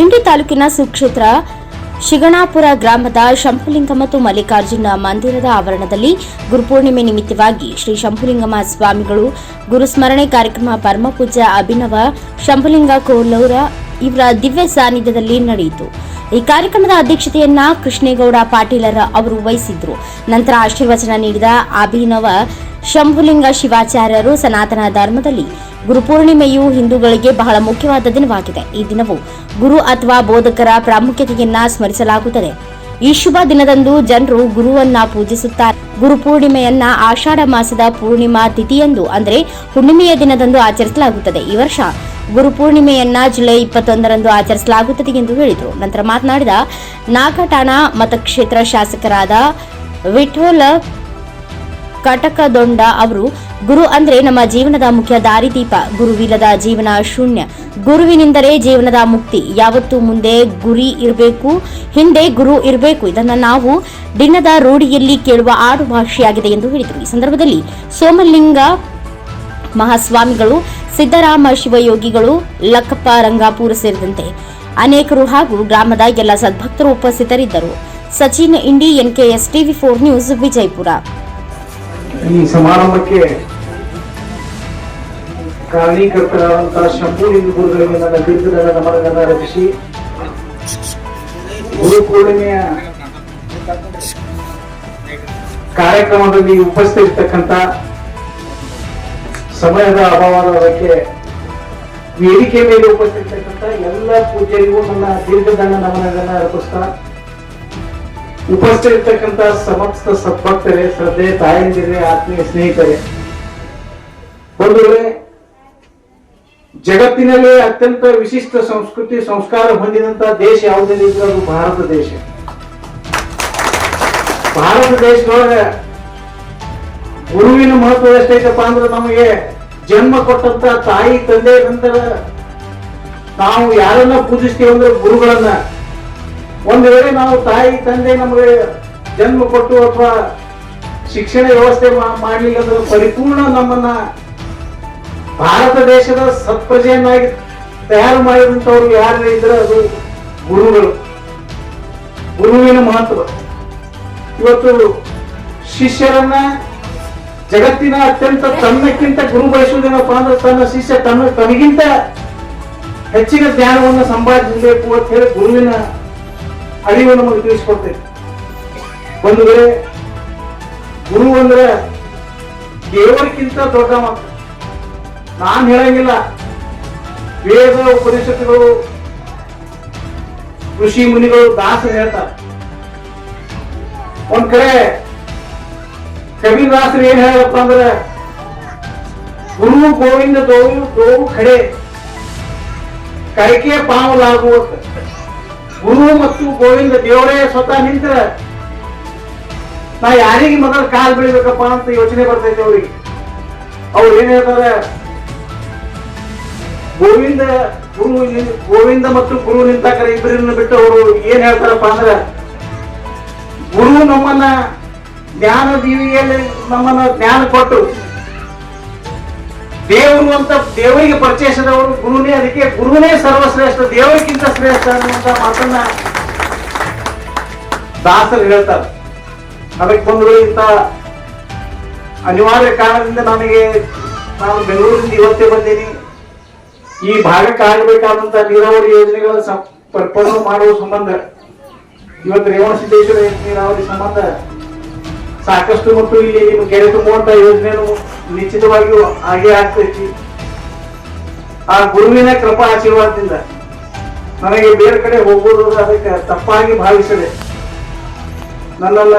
ಇಂಡಿ ತಾಲೂಕಿನ ಸುಕ್ಷೇತ್ರ ಶಿಗಣಾಪುರ ಗ್ರಾಮದ ಶಂಭುಲಿಂಗ ಮತ್ತು ಮಲ್ಲಿಕಾರ್ಜುನ ಮಂದಿರದ ಆವರಣದಲ್ಲಿ ಗುರುಪೂರ್ಣಿಮೆ ನಿಮಿತ್ತವಾಗಿ ಶ್ರೀ ಶಂಪುಲಿಂಗಮ ಸ್ವಾಮಿಗಳು ಗುರುಸ್ಮರಣೆ ಕಾರ್ಯಕ್ರಮ ಪರಮಪೂಜ್ಯ ಅಭಿನವ ಶಂಭುಲಿಂಗ ಕೋಲೌರ ಇವರ ದಿವ್ಯ ಸಾನ್ನಿಧ್ಯದಲ್ಲಿ ನಡೆಯಿತು. ಈ ಕಾರ್ಯಕ್ರಮದ ಅಧ್ಯಕ್ಷತೆಯನ್ನ ಕೃಷ್ಣೇಗೌಡ ಪಾಟೀಲರ ಅವರು ವಹಿಸಿದ್ರು. ನಂತರ ಆಶೀರ್ವಚನ ನೀಡಿದ ಅಭಿನವ ಶಂಭುಲಿಂಗ ಶಿವಾಚಾರ್ಯರು ಸನಾತನ ಧರ್ಮದಲ್ಲಿ ಗುರುಪೂರ್ಣಿಮೆಯು ಹಿಂದೂಗಳಿಗೆ ಬಹಳ ಮುಖ್ಯವಾದ ದಿನವಾಗಿದೆ. ಈ ದಿನವು ಗುರು ಅಥವಾ ಬೋಧಕರ ಪ್ರಾಮುಖ್ಯತೆಯನ್ನ ಸ್ಮರಿಸಲಾಗುತ್ತದೆ. ಈ ಶುಭ ದಿನದಂದು ಜನರು ಗುರುವನ್ನ ಪೂಜಿಸುತ್ತಾರೆ. ಗುರುಪೂರ್ಣಿಮೆಯನ್ನ ಆಷಾಢ ಮಾಸದ ಪೂರ್ಣಿಮಾ ತಿಥಿಯಂದು ಅಂದರೆ ಹುಣ್ಣಿಮೆಯ ದಿನದಂದು ಆಚರಿಸಲಾಗುತ್ತದೆ. ಈ ವರ್ಷ ಗುರುಪೂರ್ಣಿಮೆಯನ್ನ ಜುಲೈ ಇಪ್ಪತ್ತೊಂದರಂದು ಆಚರಿಸಲಾಗುತ್ತದೆ ಎಂದು ಹೇಳಿದರು. ನಂತರ ಮಾತನಾಡಿದ ನಾಗಠಾಣ ಮತಕ್ಷೇತ್ರ ಶಾಸಕರಾದ ವಿಠೋಲ ಕಟಕದೊಂಡ ಅವರು, ಗುರು ಅಂದ್ರೆ ನಮ್ಮ ಜೀವನದ ಮುಖ್ಯ ದಾರಿದೀಪ, ಗುರುವಿಲ್ಲದ ಜೀವನ ಶೂನ್ಯ. ಗುರುವಿನಿಂದಲೇ ಜೀವನದ ಮುಕ್ತಿ. ಯಾವತ್ತು ಮುಂದೆ ಗುರಿ ಇರಬೇಕು, ಹಿಂದೆ ಗುರು ಇರಬೇಕು. ಇದನ್ನ ನಾವು ದಿನದ ರೂಢಿಯಲ್ಲಿ ಕೇಳುವ ಆಡು ಭಾಷೆಯಾಗಿದೆ ಎಂದು ಹೇಳಿದರು. ಈ ಸಂದರ್ಭದಲ್ಲಿ ಸೋಮಲಿಂಗ ಮಹಾಸ್ವಾಮಿಗಳು, ಸಿದ್ದರಾಮ ಶಿವಯೋಗಿಗಳು, ಲಕ್ಕಪ್ಪ ರಂಗಾಪುರ ಸೇರಿದಂತೆ ಅನೇಕರು ಹಾಗೂ ಗ್ರಾಮದ ಎಲ್ಲ ಸದ್ಭಕ್ತರು ಉಪಸ್ಥಿತರಿದ್ದರು. Sachin, Indi NKS TV four news, Vijayapura. ಈ ಸಮಾರಂಭಕ್ಕೆ ಕಾರಣೀಕರ್ತರಾದಂತಹ ಶಂಭುಲಿಂಗ ಗುರುಗಳಿಗೆ ನನ್ನ ದೀರ್ಘದ ನಮನಗಳನ್ನ ರಚಿಸಿ ಗುರು ಪೂರ್ಣಿಮೆಯ ಕಾರ್ಯಕ್ರಮದಲ್ಲಿ ಉಪಸ್ಥಿತರಿರ್ತಕ್ಕಂಥ ಸಮಯದ ಅಭಾವದಕ್ಕೆ ವೇದಿಕೆ ಮೇಲೆ ಉಪಸ್ಥಿತಕ್ಕಂಥ ಎಲ್ಲ ಪೂಜೆಗೂ ನನ್ನ ದೀರ್ಘದಂಡ ನಮನಗಳನ್ನ ಅರ್ಪಿಸ್ತಾ ಉಪಸ್ಥಿತರಿರ್ತಕ್ಕಂಥ ಸಮಸ್ತ ಸದ್ಭಕ್ತರೇ, ಶ್ರದ್ಧೆ, ತಾಯಂದಿರೇ, ಆತ್ಮೀಯ ಸ್ನೇಹಿತರೆ. ಬಂಧುಗಳೇ, ಜಗತ್ತಿನಲ್ಲೇ ಅತ್ಯಂತ ವಿಶಿಷ್ಟ ಸಂಸ್ಕೃತಿ, ಸಂಸ್ಕಾರ ಹೊಂದಿದಂತ ದೇಶ ಯಾವುದೇ ಅದು ಭಾರತ ದೇಶ. ಭಾರತ ದೇಶದೊಳಗೆ ಗುರುವಿನ ಮಹತ್ವ ಎಷ್ಟೈತಪ್ಪ ಅಂದ್ರೆ ನಮಗೆ ಜನ್ಮ ಕೊಟ್ಟಂತ ತಾಯಿ, ತಂದೆ, ನಂತರ ನಾವು ಯಾರನ್ನ ಪೂಜಿಸ್ತೀವಿ ಅಂದ್ರೆ ಗುರುಗಳನ್ನ. ಒಂದು ವೇಳೆ ನಾವು ತಾಯಿ, ತಂದೆ ನಮಗೆ ಜನ್ಮ ಕೊಟ್ಟು ಅಥವಾ ಶಿಕ್ಷಣ ವ್ಯವಸ್ಥೆ ಮಾಡಲಿಲ್ಲ ಅಂದ್ರೆ ಪರಿಪೂರ್ಣ ನಮ್ಮನ್ನ ಭಾರತ ದೇಶದ ಸತ್ಪ್ರಜೆಯನ್ನಾಗಿ ತಯಾರು ಮಾಡಿದಂಥವ್ರು ಯಾರು ಇದ್ರೆ ಅದು ಗುರುಗಳು. ಗುರುವಿನ ಮಹತ್ವ. ಇವತ್ತು ಶಿಷ್ಯರನ್ನ ಜಗತ್ತಿನ ಅತ್ಯಂತ ತನ್ನಕ್ಕಿಂತ ಗುರು ಬಯಸುವುದೇನಪ್ಪ ಅಂದ್ರೆ ತನ್ನ ಶಿಷ್ಯ ತನ್ನ ತನಗಿಂತ ಹೆಚ್ಚಿನ ಜ್ಞಾನವನ್ನು ಸಂಪಾದಿಸಬೇಕು ಅಂತ ಹೇಳಿ ಗುರುವಿನ ಅರಿವು ನಮಗೆ ತಿಳಿಸ್ಕೊಡ್ತೈತಿ ಒಂದು ವೇಳೆ ಗುರು ಅಂದ್ರೆ ದೇವರಿಗಿಂತ ದೊಡ್ಡ ಮಾತು. ನಾನ್ ಹೇಳಂಗಿಲ್ಲ. ವೇದ ಉಪನಿಷತ್ತುಗಳು, ಋಷಿ ಮುನಿಗಳು ದಾಸರು ಹೇಳ್ತಾರೆ. ಒಂದ್ ಕಡೆ ಕವಿದಾಸರು ಏನ್ ಹೇಳಪ್ಪ ಅಂದ್ರೆ, ಗುರು ಗೋವಿಂದ ದೋವು ದೋವು ಖಡೆ ಕೈಕೆ ಪಾವಲಾಗುವಂತ ಗುರು ಮತ್ತು ಗೋವಿಂದ ದೇವರೇ ಸ್ವತಃ ನಿಂತ ನಾ ಯಾರಿಗೆ ಮೊದಲು ಕಾಲ್ ಬೆಳಿಬೇಕಪ್ಪ ಅಂತ ಯೋಚನೆ ಬರ್ತೈತೆ ಅವ್ರಿಗೆ. ಅವ್ರು ಏನ್ ಹೇಳ್ತಾರೆ? ಗೋವಿಂದ ಗುರು ಗೋವಿಂದ ಮತ್ತು ಗುರು ನಿಂತಾಕರ ಇಬ್ಬರನ್ನ ಬಿಟ್ಟು ಅವರು ಏನ್ ಹೇಳ್ತಾರಪ್ಪ ಅಂದ್ರೆ, ಗುರು ನಮ್ಮನ್ನ ಜ್ಞಾನ ದೀವಿಗೆಯಲ್ಲಿ ನಮ್ಮನ್ನ ಜ್ಞಾನ ಕೊಟ್ಟು ದೇವರು ಅಂತ ದೇವರಿಗೆ ಪರಿಚಯಿಸಿದವರು ಗುರುನೇ, ಅದಕ್ಕೆ ಗುರುನೇ ಸರ್ವಶ್ರೇಷ್ಠ, ದೇವರಿಗಿಂತ ಶ್ರೇಷ್ಠ ಅನ್ನುವಂತ ಮಾತನ್ನ ದಾಸರು ಹೇಳ್ತಾರೆ. ಅದಕ್ಕೆ ಬಂದು ಇಂತ ಅನಿವಾರ್ಯ ಕಾರಣದಿಂದ ನಮಗೆ ನಾನು ಬೆಂಗಳೂರಿಂದ ಇವತ್ತೇ ಬಂದೀನಿ. ಈ ಭಾಗಕ್ಕೆ ಆಗಬೇಕಾದಂತ ನೀರಾವರಿ ಯೋಜನೆಗಳ ಪರಿಪೂರ್ಣ ಮಾಡುವ ಸಂಬಂಧ. ಇವತ್ತು ರೇವಣ ಸಿದ್ದೇಶ್ವರ ನೀರಾವರಿ ಸಂಬಂಧ ಸಾಕಷ್ಟು ಮತ್ತು ಇಲ್ಲಿ ನಿಮ್ಮ ಕೆರೆ ತುಂಬುವಂತ ಯೋಜನೆಯನ್ನು ನಿಶ್ಚಿತವಾಗಿಯೂ ಹಾಗೆ ಆಗ್ತೈತಿ. ಆ ಗುರುವಿನ ಕೃಪಾ ಆಶೀರ್ವಾದದಿಂದ ನನಗೆ ಬೇರೆ ಕಡೆ ಹೋಗುವುದು ಅದಕ್ಕೆ ತಪ್ಪಾಗಿ ಭಾವಿಸದೆ ನನ್ನೆಲ್ಲ